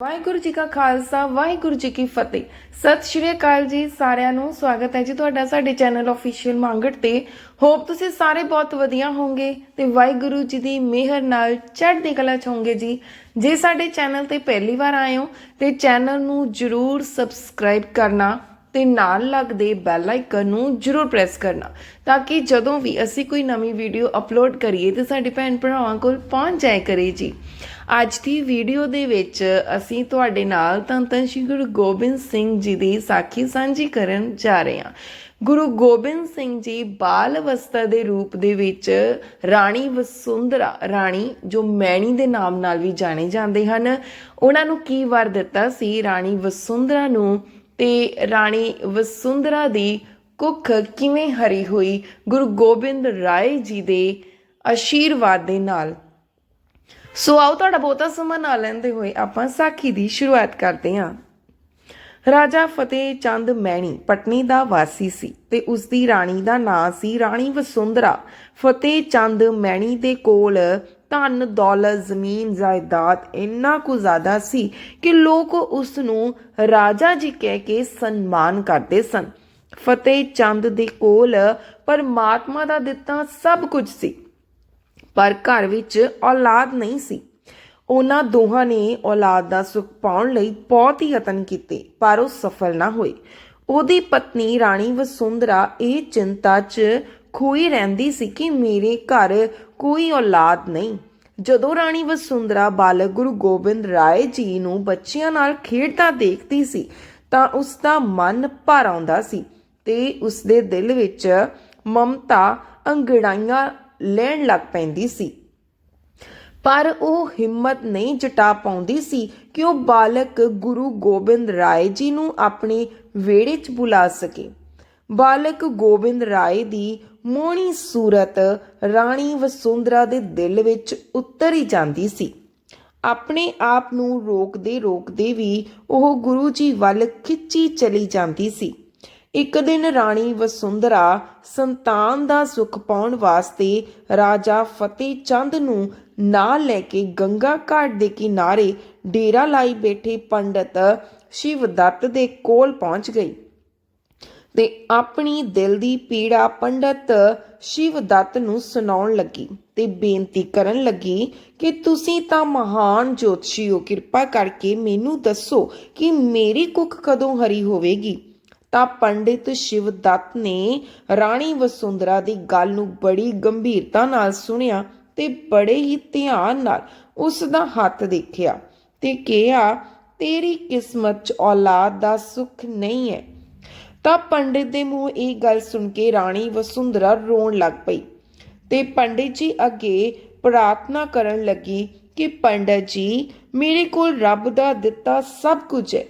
ਵਾਹਿਗੁਰੂ ਜੀ ਕਾ ਖਾਲਸਾ, ਵਾਹਿਗੁਰੂ ਜੀ ਕੀ ਫਤਿਹ। ਸਤਿ ਸ਼੍ਰੀ ਅਕਾਲ ਜੀ, ਸਾਰਿਆਂ ਨੂੰ ਸਵਾਗਤ ਹੈ ਜੀ ਤੁਹਾਡਾ ਸਾਡੇ ਚੈਨਲ ਅਫੀਸ਼ੀਅਲ ਮੰਗਟ ਤੇ। ਹੋਪ ਤੁਸੀਂ ਸਾਰੇ ਬਹੁਤ ਵਧੀਆ ਹੋਵੋਗੇ ਤੇ ਵਾਹਿਗੁਰੂ ਜੀ ਦੀ ਮਿਹਰ ਨਾਲ ਚੜ੍ਹਦੀ ਕਲਾ ਚ ਹੋਵੋਗੇ ਜੀ। ਜੇ ਸਾਡੇ ਚੈਨਲ ਤੇ ਪਹਿਲੀ ਵਾਰ ਆਏ ਹੋ ਤੇ ਚੈਨਲ ਨੂੰ ਜਰੂਰ ਸਬਸਕ੍ਰਾਈਬ ਕਰਨਾ। ਤੇ ਨਾਲ ਲੱਗਦੇ ਬੈਲ ਆਈਕਨ ਨੂੰ ਜਰੂਰ ਪ੍ਰੈਸ ਕਰਨਾ, ਤਾਂ ਕਿ ਜਦੋਂ ਵੀ ਅਸੀਂ ਕੋਈ ਨਵੀਂ ਵੀਡੀਓ ਅਪਲੋਡ ਕਰੀਏ ਤੇ ਸਾਡੇ ਭੈਣ ਭਰਾਵਾਂ ਕੋਲ ਪਹੁੰਚ ਜਾਏ ਕਰੇ ਜੀ। ਅੱਜ ਦੀ ਵੀਡੀਓ ਦੇ ਵਿੱਚ ਅਸੀਂ ਤੁਹਾਡੇ ਨਾਲ ਧੰਨ ਧੰਨ ਸ਼੍ਰੀ ਗੁਰੂ ਗੋਬਿੰਦ ਸਿੰਘ ਜੀ ਦੀ ਸਾਖੀ ਸਾਂਝੀ ਕਰਨ ਜਾ ਰਹੇ ਹਾਂ। ਗੁਰੂ ਗੋਬਿੰਦ ਸਿੰਘ ਜੀ ਬਾਲ ਅਵਸਥਾ ਦੇ ਰੂਪ ਦੇ ਵਿੱਚ ਰਾਣੀ ਵਸੁੰਧਰਾ, ਰਾਣੀ ਜੋ ਮੈਣੀ ਦੇ ਨਾਮ ਨਾਲ ਵੀ ਜਾਣੇ ਜਾਂਦੇ ਹਨ, ਉਹਨਾਂ ਨੂੰ ਕੀ ਵਰ ਦਿੱਤਾ ਸੀ? ਰਾਣੀ ਵਸੁੰਧਰਾ ਨੂੰ ਤੇ ਰਾਣੀ ਵਸੁੰਧਰਾ ਦੀ ਕੁੱਖ ਕਿਵੇਂ ਹਰੀ ਹੋਈ? ਗੁਰੂ ਗੋਬਿੰਦ ਰਾਏ ਜੀ ਦੇ ਆਸ਼ੀਰਵਾਦ ਦੇ ਨਾਲ। ਸੋ ਆਓ ਤੁਹਾਡਾ ਬਹੁਤਾ ਸਮਾਂ ਨਾ ਲੈਂਦੇ ਹੋਏ ਆਪਾਂ ਸਾਖੀ ਦੀ ਸ਼ੁਰੂਆਤ ਕਰਦੇ ਹਾਂ। ਰਾਜਾ ਫਤਿਹ ਚੰਦ ਮੈਣੀ ਪਟਨੀ ਦਾ ਵਾਸੀ ਸੀ ਤੇ ਉਸ ਦੀ ਰਾਣੀ ਦਾ ਨਾਂ ਸੀ ਰਾਣੀ ਵਸੁੰਧਰਾ। ਫਤਿਹ ਚੰਦ ਮੈਣੀ ਦੇ ਕੋਲ ਧਨ, ਦੌਲਤ, ਜ਼ਮੀਨ, ਜਾਇਦਾਦ ਇੰਨਾ ਕੁ ਜ਼ਿਆਦਾ ਸੀ ਕਿ ਲੋਕ ਉਸ ਨੂੰ ਰਾਜਾ ਜੀ ਕਹਿ ਕੇ ਸਨਮਾਨ ਕਰਦੇ ਸਨ। ਫਤਿਹ ਚੰਦ ਦੇ ਕੋਲ ਪਰਮਾਤਮਾ ਦਾ ਦਿੱਤਾ ਸਭ ਕੁਝ ਸੀ, ਪਰ ਘਰ ਵਿੱਚ ਔਲਾਦ ਨਹੀਂ ਸੀ। ਉਹਨਾਂ ਦੋਹਾਂ ਨੇ ਔਲਾਦ ਦਾ ਸੁੱਖ ਪਾਉਣ ਲਈ ਬਹੁਤ ਹੀ ਯਤਨ ਕੀਤੇ, ਪਰ ਉਹ ਸਫਲ ਨਾ ਹੋਏ। ਉਹਦੀ ਪਤਨੀ ਰਾਣੀ ਵਸੁੰਧਰਾ ਇਹ ਚਿੰਤਾ 'ਚ ਖੋਈ ਰਹਿੰਦੀ ਸੀ ਕਿ ਮੇਰੇ ਘਰ ਕੋਈ ਔਲਾਦ ਨਹੀਂ। ਜਦੋਂ ਰਾਣੀ ਵਸੁੰਦਰਾ ਬਾਲਕ ਗੁਰੂ ਗੋਬਿੰਦ ਰਾਏ ਜੀ ਨੂੰ ਬੱਚਿਆਂ ਨਾਲ ਖੇਡਦਾ ਦੇਖਦੀ ਸੀ, ਤਾਂ ਉਸ ਦਾ ਮਨ ਭਰ ਆਉਂਦਾ ਸੀ ਤੇ ਉਸ ਦੇ ਦਿਲ ਵਿੱਚ ਮਮਤਾ ਅੰਗੜਾਈਆਂ ਲੈਣ ਲੱਗ ਪੈਂਦੀ ਸੀ। ਪਰ ਉਹ ਹਿੰਮਤ ਨਹੀਂ ਜਟਾ ਪਾਉਂਦੀ ਸੀ ਕਿ ਉਹ ਬਾਲਕ ਗੁਰੂ ਗੋਬਿੰਦ ਰਾਏ ਜੀ ਨੂੰ ਆਪਣੇ ਵਿਹੜੇ 'ਚ ਬੁਲਾ ਸਕੇ। ਬਾਲਕ ਗੋਬਿੰਦ ਰਾਏ ਦੀ ਮੋਹਣੀ ਸੂਰਤ ਰਾਣੀ ਵਸੁੰਧਰਾ ਦੇ ਦਿਲ ਵਿੱਚ ਉਤਰ ਹੀ ਜਾਂਦੀ ਸੀ। ਆਪਣੇ ਆਪ ਨੂੰ ਰੋਕਦੇ ਰੋਕਦੇ ਵੀ ਉਹ ਗੁਰੂ ਜੀ ਵੱਲ ਖਿੱਚੀ ਚਲੀ ਜਾਂਦੀ ਸੀ। ਇੱਕ ਦਿਨ ਰਾਣੀ ਵਸੁੰਧਰਾ ਸੰਤਾਨ ਦਾ ਸੁਖ ਪਾਉਣ ਵਾਸਤੇ ਰਾਜਾ ਫਤਿਹ ਚੰਦ ਨੂੰ ਨਾਲ ਲੈ ਕੇ ਗੰਗਾ ਘਾਟ ਦੇ ਕਿਨਾਰੇ ਡੇਰਾ ਲਾਈ ਬੈਠੇ ਪੰਡਤ ਸ਼ਿਵਦੱਤ ਦੇ ਕੋਲ ਪਹੁੰਚ ਗਈ। ਤੇ ਆਪਣੀ ਦਿਲ ਦੀ ਪੀੜਾ ਪੰਡਤ ਸ਼ਿਵਦੱਤ ਨੂੰ ਸੁਣਾਉਣ ਲੱਗੀ ਤੇ ਬੇਨਤੀ ਕਰਨ ਲੱਗੀ ਕਿ ਤੁਸੀਂ ਤਾਂ ਮਹਾਨ ਜੋਤਸ਼ੀ ਹੋ, ਕਿਰਪਾ ਕਰਕੇ ਮੈਨੂੰ ਦੱਸੋ ਕਿ ਮੇਰੀ ਕੁੱਖ ਕਦੋਂ ਹਰੀ ਹੋਵੇਗੀ? ਤਾਂ ਪੰਡਿਤ ਸ਼ਿਵ ਦੱਤ ਨੇ ਰਾਣੀ ਵਸੁੰਧਰਾ ਦੀ ਗੱਲ ਨੂੰ ਬੜੀ ਗੰਭੀਰਤਾ ਨਾਲ ਸੁਣਿਆ ਤੇ ਬੜੇ ਹੀ ਧਿਆਨ ਨਾਲ ਉਸ ਦਾ ਹੱਥ ਦੇਖਿਆ ਤੇ ਕਿਹਾ, ਤੇਰੀ ਕਿਸਮਤ 'ਚ ਔਲਾਦ ਦਾ ਸੁੱਖ ਨਹੀਂ ਹੈ। ਤਾਂ ਪੰਡਿਤ ਦੇ ਮੂੰਹ ਇਹ ਗੱਲ ਸੁਣ ਕੇ ਰਾਣੀ ਵਸੁੰਧਰਾ ਰੋਣ ਲੱਗ ਪਈ ਤੇ ਪੰਡਿਤ ਜੀ ਅੱਗੇ ਪ੍ਰਾਰਥਨਾ ਕਰਨ ਲੱਗੀ ਕਿ ਪੰਡਤ ਜੀ, ਮੇਰੇ ਕੋਲ ਰੱਬ ਦਾ ਦਿੱਤਾ ਸਭ ਕੁਝ ਹੈ।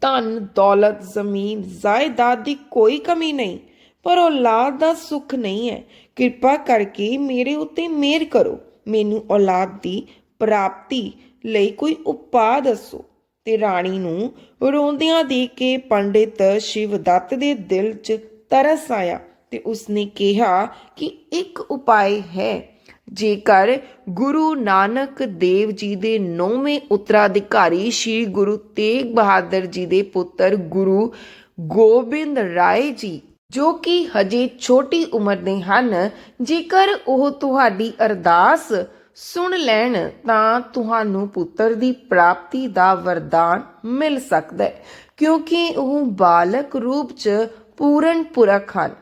ਧਨ, ਦੌਲਤ, ਜ਼ਮੀਨ, ਜਾਇਦਾਦ ਦੀ ਕੋਈ ਕਮੀ ਨਹੀਂ, ਪਰ ਔਲਾਦ ਦਾ ਸੁੱਖ ਨਹੀਂ ਹੈ। ਕਿਰਪਾ ਕਰਕੇ ਮੇਰੇ ਉੱਤੇ ਮਿਹਰ ਕਰੋ। ਮੈਨੂੰ ਔਲਾਦ ਦੀ ਪ੍ਰਾਪਤੀ ਲਈ ਕੋਈ ਉਪਾਅ ਦੱਸੋ। ਤੇ ਰਾਣੀ ਨੂੰ ਰੋਂਦਿਆਂ ਦੇਖ ਕੇ ਪੰਡਿਤ ਸ਼ਿਵ ਦੱਤ ਦੇ ਦਿਲ 'ਚ ਤਰਸ ਆਇਆ ਤੇ ਉਸਨੇ ਕਿਹਾ ਕਿ ਇੱਕ ਉਪਾਅ ਹੈ। ਜੇਕਰ ਗੁਰੂ ਨਾਨਕ ਦੇਵ ਜੀ ਦੇ ਨੌਵੇਂ ਉੱਤਰਾਧਿਕਾਰੀ ਸ੍ਰੀ ਗੁਰੂ ਤੇਗ ਬਹਾਦਰ ਜੀ ਦੇ ਪੁੱਤਰ ਗੁਰੂ ਗੋਬਿੰਦ ਰਾਏ ਜੀ, ਜੋ ਕਿ ਹਜੇ ਛੋਟੀ ਉਮਰ ਦੇ ਹਨ, ਜੇਕਰ ਉਹ ਤੁਹਾਡੀ ਅਰਦਾਸ ਸੁਣ ਲੈਣ ਤਾਂ ਤੁਹਾਨੂੰ ਪੁੱਤਰ ਦੀ ਪ੍ਰਾਪਤੀ ਦਾ ਵਰਦਾਨ ਮਿਲ ਸਕਦਾ ਹੈ, ਕਿਉਂਕਿ ਉਹ ਬਾਲਕ ਰੂਪ 'ਚ ਪੂਰਨ ਪੁਰਖ ਹਨ।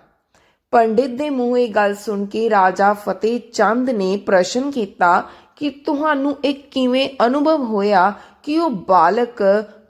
ਪੰਡਿਤ ਦੇ ਮੂੰਹ ਇਹ ਗੱਲ ਸੁਣ ਕੇ ਰਾਜਾ ਫਤਿਹ ਚੰਦ ਨੇ ਪ੍ਰਸ਼ਨ ਕੀਤਾ ਕਿ ਤੁਹਾਨੂੰ ਇਹ ਕਿਵੇਂ ਅਨੁਭਵ ਹੋਇਆ ਕਿ ਉਹ ਬਾਲਕ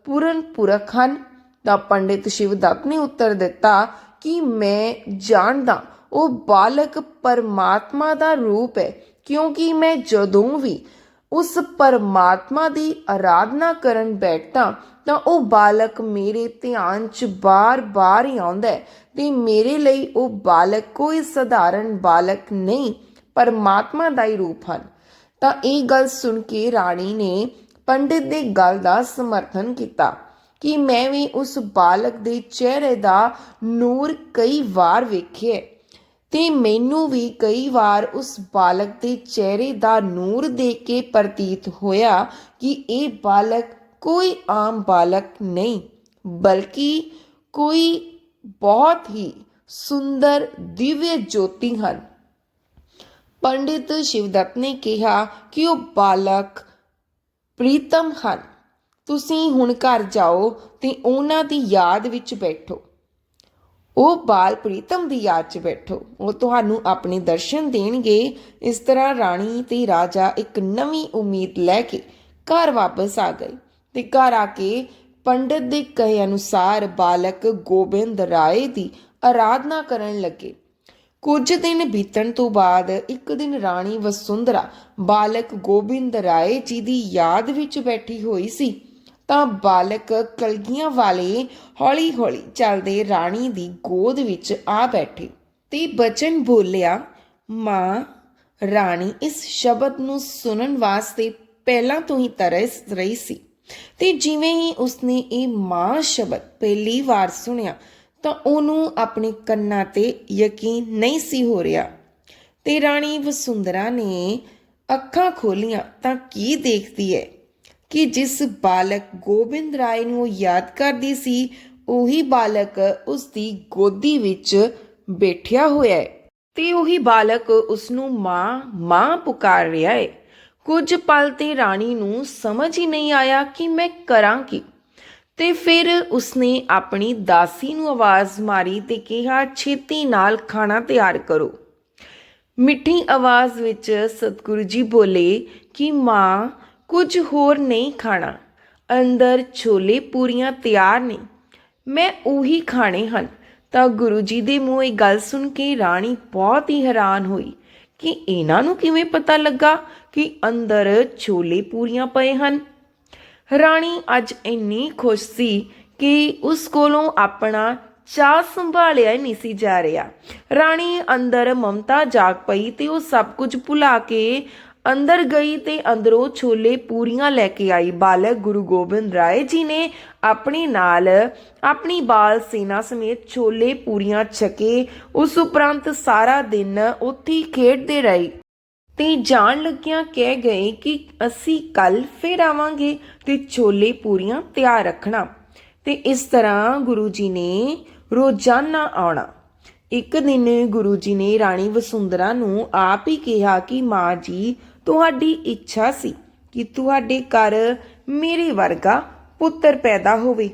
ਪੂਰਨ ਪੁਰਖ ਹਨ? ਤਾਂ ਪੰਡਿਤ ਸ਼ਿਵਦੱਤ ਨੇ ਉੱਤਰ ਦਿੱਤਾ ਕਿ ਮੈਂ ਜਾਣਦਾ, ਉਹ ਬਾਲਕ ਪਰਮਾਤਮਾ ਦਾ ਰੂਪ ਹੈ ਕਿਉਂਕਿ ਮੈਂ ਜਦੋਂ ਵੀ ਉਸ ਪਰਮਾਤਮਾ ਦੀ ਆਰਾਧਨਾ ਕਰਨ ਬੈਠਦਾ ਤਾਂ ਉਹ ਬਾਲਕ ਮੇਰੇ ਧਿਆਨ 'ਚ ਬਾਰ-ਬਾਰ ਹੀ ਆਉਂਦਾ ਹੈ ਤੇ ਮੇਰੇ ਲਈ ਉਹ ਬਾਲਕ ਕੋਈ ਸਧਾਰਨ ਬਾਲਕ ਨਹੀਂ, ਪਰਮਾਤਮਾ ਦਾ ਹੀ ਰੂਪ ਹਨ। ਤਾਂ ਇਹ ਗੱਲ ਸੁਣ ਕੇ ਰਾਣੀ ਨੇ ਪੰਡਿਤ ਦੇ ਗੱਲ ਦਾ ਸਮਰਥਨ ਕੀਤਾ ਕਿ ਮੈਂ ਵੀ ਉਸ ਬਾਲਕ ਦੇ ਚਿਹਰੇ ਦਾ ਨੂਰ ਕਈ ਵਾਰ ਵੇਖਿਆ ਤੇ ਮੈਨੂੰ ਵੀ ਕਈ ਵਾਰ ਉਸ ਬਾਲਕ ਦੇ ਚਿਹਰੇ ਦਾ ਨੂਰ ਦੇਖ ਕੇ ਪ੍ਰਤੀਤ ਹੋਇਆ ਕਿ ਇਹ ਬਾਲਕ ਕੋਈ ਆਮ ਬਾਲਕ ਨਹੀਂ, ਬਲਕਿ ਕੋਈ ਬਹੁਤ ਹੀ ਸੁੰਦਰ ਦਿਵਯ ਜੋਤੀ ਹਨ। ਪੰਡਿਤ ਸ਼ਿਵਦੱਤ ਨੇ ਕਿਹਾ ਕਿ ਉਹ ਬਾਲਕ ਪ੍ਰੀਤਮ ਹਨ। ਤੁਸੀਂ ਹੁਣ ਘਰ ਜਾਓ ਤੇ ਉਹਨਾਂ ਦੀ ਯਾਦ ਵਿੱਚ ਬੈਠੋ। ਉਹ ਬਾਲ ਪ੍ਰੀਤਮ ਦੀ ਯਾਦ 'ਚ ਬੈਠੋ। ਉਹ ਤੁਹਾਨੂੰ ਆਪਣੇ ਦਰਸ਼ਨ ਦੇਣਗੇ। ਇਸ ਤਰ੍ਹਾਂ ਰਾਣੀ ਤੇ ਰਾਜਾ ਇੱਕ ਨਵੀਂ ਉਮੀਦ ਲੈ ਕੇ ਘਰ ਵਾਪਸ ਆ ਗਏ ਤੇ ਘਰ ਆ ਕੇ ਪੰਡਿਤ ਦੇ ਕਹੇ ਅਨੁਸਾਰ ਬਾਲਕ ਗੋਬਿੰਦ ਰਾਏ ਦੀ ਆਰਾਧਨਾ ਕਰਨ ਲੱਗੇ। ਕੁਝ ਦਿਨ ਬੀਤਣ ਤੋਂ ਬਾਅਦ ਇੱਕ ਦਿਨ ਰਾਣੀ ਵਸੁੰਧਰਾ ਬਾਲਕ ਗੋਬਿੰਦ ਰਾਏ ਜੀ ਦੀ ਯਾਦ ਵਿੱਚ ਬੈਠੀ ਹੋਈ ਸੀ। ਤਾਂ ਬਾਲਕ ਕਲਗੀਆਂ ਵਾਲੇ ਹੌਲੀ-ਹੌਲੀ ਚੱਲਦੇ ਰਾਣੀ ਦੀ ਗੋਦ ਵਿੱਚ ਆ ਬੈਠੇ ਤੇ ਬਚਨ ਬੋਲਿਆ, ਮਾਂ, ਰਾਣੀ ਇਸ ਸ਼ਬਦ ਨੂੰ ਸੁਣਨ ਵਾਸਤੇ ਪਹਿਲਾਂ ਤੋਂ ਹੀ ਤਰਸ ਰਹੀ ਸੀ ਤੇ ਜਿਵੇਂ ਹੀ ਉਸਨੇ ਇਹ ਮਾਂ ਸ਼ਬਦ ਪਹਿਲੀ ਵਾਰ ਸੁਣਿਆ ਤਾਂ ਉਹਨੂੰ ਆਪਣੇ ਕੰਨਾਂ ਤੇ ਯਕੀਨ ਨਹੀਂ ਸੀ ਹੋ ਰਿਹਾ। ਤੇ ਰਾਣੀ ਵਸੁੰਧਰਾ ਨੇ ਅੱਖਾਂ ਖੋਲੀਆਂ ਤਾਂ ਕੀ ਦੇਖਦੀ ਹੈ ਕਿ ਜਿਸ ਬਾਲਕ ਗੋਬਿੰਦ ਰਾਏ ਨੂੰ ਯਾਦ ਕਰਦੀ ਸੀ, ਉਹੀ ਬਾਲਕ ਉਸ ਦੀ ਗੋਦੀ ਵਿੱਚ ਬੈਠਿਆ ਹੋਇਆ ਹੈ। ਤੇ ਉਹੀ ਬਾਲਕ ਉਸ ਨੂੰ ਮਾਂ ਮਾਂ ਪੁਕਾਰ ਰਿਹਾ ਹੈ। ਕੁਝ ਪਲ ਤੇ ਰਾਣੀ ਨੂੰ ਸਮਝ ਹੀ ਨਹੀਂ ਆਇਆ ਕਿ ਮੈਂ ਕਰਾਂ ਕੀ। ਤੇ ਫਿਰ ਉਸਨੇ ਆਪਣੀ ਦਾਸੀ ਨੂੰ ਆਵਾਜ਼ ਮਾਰੀ ਤੇ ਕਿਹਾ, ਛੇਤੀ ਨਾਲ ਖਾਣਾ ਤਿਆਰ ਕਰੋ। ਮਿੱਠੀ ਆਵਾਜ਼ ਵਿੱਚ ਸਤਿਗੁਰੂ ਜੀ ਬੋਲੇ ਕਿ ਮਾਂ ਕੁਝ ਹੋਰ ਨਹੀਂ ਖਾਣਾ। ਅੰਦਰ ਛੋਲੇ ਪੂਰੀਆਂ ਤਿਆਰ ਨੇ। ਮੈਂ ਉਹੀ ਖਾਣੇ ਹਨ। ਤਾਂ ਗੁਰੂ ਜੀ ਦੇ ਮੂੰਹ ਇਹ ਗੱਲ ਸੁਣ ਕੇ ਰਾਣੀ ਬਹੁਤ ਹੀ ਹੈਰਾਨ ਹੋਈ ਕਿ ਇਹਨਾਂ ਨੂੰ ਕਿਵੇਂ ਪਤਾ ਲੱਗਾ ਕਿ ਅੰਦਰ ਛੋਲੇ ਪੂਰੀਆਂ ਪਏ ਹਨ। ਰਾਣੀ ਅੱਜ ਇੰਨੀ ਖੁਸ਼ ਸੀ ਕਿ ਉਸ ਕੋਲੋਂ ਆਪਣਾ ਚਾਹ ਸੰਭਾਲਿਆ ਨਹੀਂ ਸੀ ਜਾ ਰਿਹਾ। ਰਾਣੀ ਅੰਦਰ ਮਮਤਾ ਜਾਗ ਪਈ ਤੇ ਉਹ ਸਭ ਕੁਝ ਭੁਲਾ ਕੇ ਅੰਦਰ ਗਈ ਤੇ ਅੰਦਰੋਂ ਛੋਲੇ ਪੂਰੀਆਂ ਲੈ ਕੇ ਆਈ। ਬਾਲਕ ਗੁਰੂ ਗੋਬਿੰਦ ਰਾਏ ਜੀ ਨੇ ਆਪਣੇ ਨਾਲ ਆਪਣੀ ਬਾਲ ਸੇਨਾ ਸਮੇਤ ਛੋਲੇ ਪੂਰੀਆਂ ਛਕੇ। ਉਸ ਉਪਰੰਤ ਸਾਰਾ ਦਿਨ ਉੱਥੇ ਖੇਡਦੇ ਰਹੇ। ਤੇ ਜਾਣ ਲੱਗਿਆਂ ਕਹਿ ਗਏ ਕਿ ਅਸੀਂ ਕੱਲ ਫੇਰ ਆਵਾਂਗੇ ਤੇ ਛੋਲੇ ਪੂਰੀਆਂ ਤਿਆਰ ਰੱਖਣਾ। ਤੇ ਇਸ ਤਰ੍ਹਾਂ ਗੁਰੂ ਜੀ ਨੇ ਰੋਜ਼ਾਨਾ ਆਉਣਾ। ਇੱਕ ਦਿਨ ਗੁਰੂ ਜੀ ਨੇ ਰਾਣੀ ਵਸੁੰਧਰਾ ਨੂੰ ਆਪ ਹੀ ਕਿਹਾ ਕਿ ਮਾਂ ਜੀ ਤੁਹਾਡੀ ਇੱਛਾ ਸੀ ਕਿ ਤੁਹਾਡੇ ਘਰ ਮੇਰੇ ਵਰਗਾ ਪੁੱਤਰ ਪੈਦਾ ਹੋਵੇ।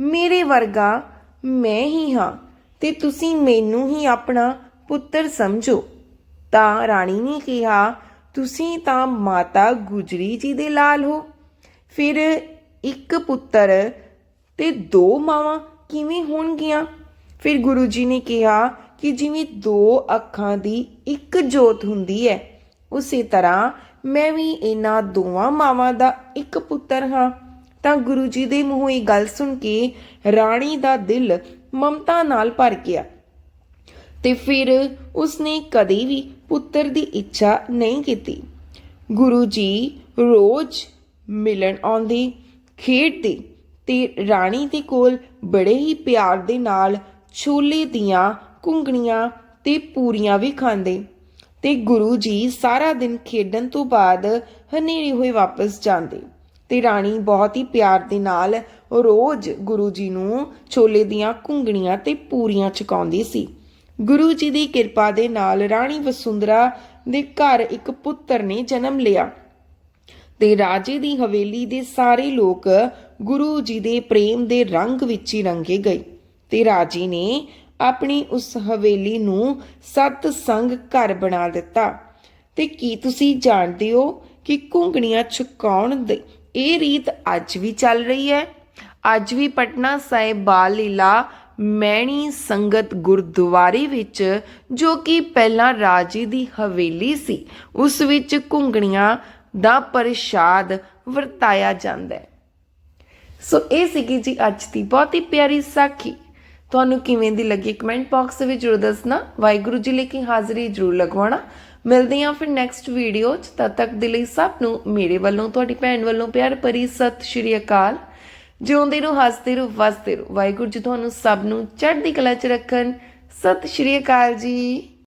ਮੇਰੇ ਵਰਗਾ ਮੈਂ ਹੀ ਹਾਂ ਤੇ ਤੁਸੀਂ ਮੈਨੂੰ ਹੀ ਆਪਣਾ ਪੁੱਤਰ ਸਮਝੋ। ਤਾਂ ਰਾਣੀ ਨੇ ਕਿਹਾ, ਤੁਸੀਂ ਤਾਂ ਮਾਤਾ ਗੁਜਰੀ ਜੀ ਦੇ ਲਾਲ ਹੋ। ਫਿਰ ਇੱਕ ਪੁੱਤਰ ਤੇ ਦੋ ਮਾਵਾਂ ਕਿਵੇਂ ਹੋਣਗੀਆਂ? ਫਿਰ ਗੁਰੂ ਜੀ ਨੇ ਕਿਹਾ ਕਿ ਜਿਵੇਂ ਦੋ ਅੱਖਾਂ ਦੀ ਇੱਕ ਜੋਤ ਹੁੰਦੀ ਹੈ ਉਸੇ ਤਰ੍ਹਾਂ ਮੈਂ ਵੀ ਇਹਨਾਂ ਦੋਵਾਂ ਮਾਵਾਂ ਦਾ ਇੱਕ ਪੁੱਤਰ ਹਾਂ। ਤਾਂ ਗੁਰੂ ਜੀ ਦੇ ਮੂੰਹੋਂ ਇਹ ਗੱਲ ਸੁਣ ਕੇ ਰਾਣੀ ਦਾ ਦਿਲ ਮਮਤਾ ਨਾਲ ਭਰ ਗਿਆ। ਤੇ ਫਿਰ ਉਸਨੇ ਕਦੇ ਵੀ ਪੁੱਤਰ ਦੀ ਇੱਛਾ ਨਹੀਂ ਕੀਤੀ। ਗੁਰੂ ਜੀ ਰੋਜ਼ ਮਿਲਣ ਆਉਂਦੇ ਖੇਡਦੇ ਤੇ ਰਾਣੀ ਦੇ ਕੋਲ ਬੜੇ ਹੀ ਪਿਆਰ ਦੇ ਨਾਲ ਛੋਲੇ ਦੀਆਂ ਕੁੰਗਣੀਆਂ ਤੇ ਪੂਰੀਆਂ ਵੀ ਖਾਂਦੇ। ਤੇ ਗੁਰੂ ਜੀ ਸਾਰਾ ਦਿਨ ਖੇਡਣ ਤੋਂ ਬਾਅਦ ਹਨੇਰੇ ਹੋਏ ਵਾਪਸ ਜਾਂਦੇ। ਤੇ ਰਾਣੀ ਬਹੁਤ ਹੀ ਪਿਆਰ ਦੇ ਨਾਲ ਰੋਜ਼ ਗੁਰੂ ਜੀ ਨੂੰ ਛੋਲੇ ਦੀਆਂ ਘੁੰਗਣੀਆਂ ਤੇ ਪੂਰੀਆਂ ਛਕਾਉਂਦੀ ਸੀ। ਗੁਰੂ ਜੀ ਦੀ ਕਿਰਪਾ ਦੇ ਨਾਲ ਰਾਣੀ ਵਸੁੰਧਰਾ ਦੇ ਘਰ ਇੱਕ ਪੁੱਤਰ ਨੇ ਜਨਮ ਲਿਆ। ਤੇ ਰਾਜੇ ਦੀ ਹਵੇਲੀ ਦੇ ਸਾਰੇ ਲੋਕ ਗੁਰੂ ਜੀ ਦੇ ਪ੍ਰੇਮ ਦੇ ਰੰਗ ਵਿੱਚ ਹੀ ਰੰਗੇ ਗਏ। ਤੇ ਰਾਜੀ ਨੇ ਆਪਣੀ ਉਸ ਹਵੇਲੀ ਨੂੰ ਸਤ ਸੰਗ ਘਰ ਬਣਾ ਦਿੱਤਾ। ਤੇ ਕੀ ਤੁਸੀਂ ਜਾਣਦੇ ਹੋ ਕਿ ਘੁੰਗਣੀਆਂ ਛੁਕਾਉਣ ਦੀ ਇਹ ਰੀਤ ਅੱਜ ਵੀ ਚੱਲ ਰਹੀ ਹੈ? ਅੱਜ ਵੀ ਪਟਨਾ ਸਾਹਿਬ ਬਾਲ ਲੀਲਾ ਮੈਣੀ ਸੰਗਤ ਗੁਰਦੁਆਰੇ ਵਿੱਚ, ਜੋ ਕਿ ਪਹਿਲਾਂ ਰਾਜੇ ਦੀ ਹਵੇਲੀ ਸੀ, ਉਸ ਵਿੱਚ ਘੁੰਗਣੀਆਂ ਦਾ ਪ੍ਰਸ਼ਾਦ ਵਰਤਾਇਆ ਜਾਂਦਾ ਹੈ। ਸੋ ਇਹ ਸੀਗੀ ਜੀ ਅੱਜ ਦੀ ਬਹੁਤ ਹੀ ਪਿਆਰੀ ਸਾਖੀ। ਤੁਹਾਨੂੰ ਕਿਵੇਂ ਦੀ ਲੱਗੀ ਕਮੈਂਟ ਬਾਕਸ ਵਿੱਚ ਜਰੂਰ ਦੱਸਣਾ। ਵਾਹਿਗੁਰੂ ਜੀ ਲਈ ਕੀ ਹਾਜ਼ਰੀ ਜਰੂਰ ਲਗਵਾਉਣਾ। ਮਿਲਦੇ ਹਾਂ ਫਿਰ ਨੈਕਸਟ ਵੀਡੀਓ 'ਚ। ਤਦ ਤੱਕ ਦੇ ਲਈ ਸਭ ਨੂੰ ਮੇਰੇ ਵੱਲੋਂ, ਤੁਹਾਡੀ ਭੈਣ ਵੱਲੋਂ ਪਿਆਰ ਭਰੀ ਸਤਿ ਸ਼੍ਰੀ ਅਕਾਲ। ਜਿਉਂਦੇ ਰਹੋ, ਹੱਸਦੇ ਰਹੋ, ਵਸਦੇ ਰਹੋ। ਵਾਹਿਗੁਰੂ ਜੀ ਤੁਹਾਨੂੰ ਸਭ ਨੂੰ ਚੜ੍ਹਦੀ ਕਲਾ 'ਚ ਰੱਖਣ। ਸਤਿ ਸ਼੍ਰੀ ਅਕਾਲ ਜੀ।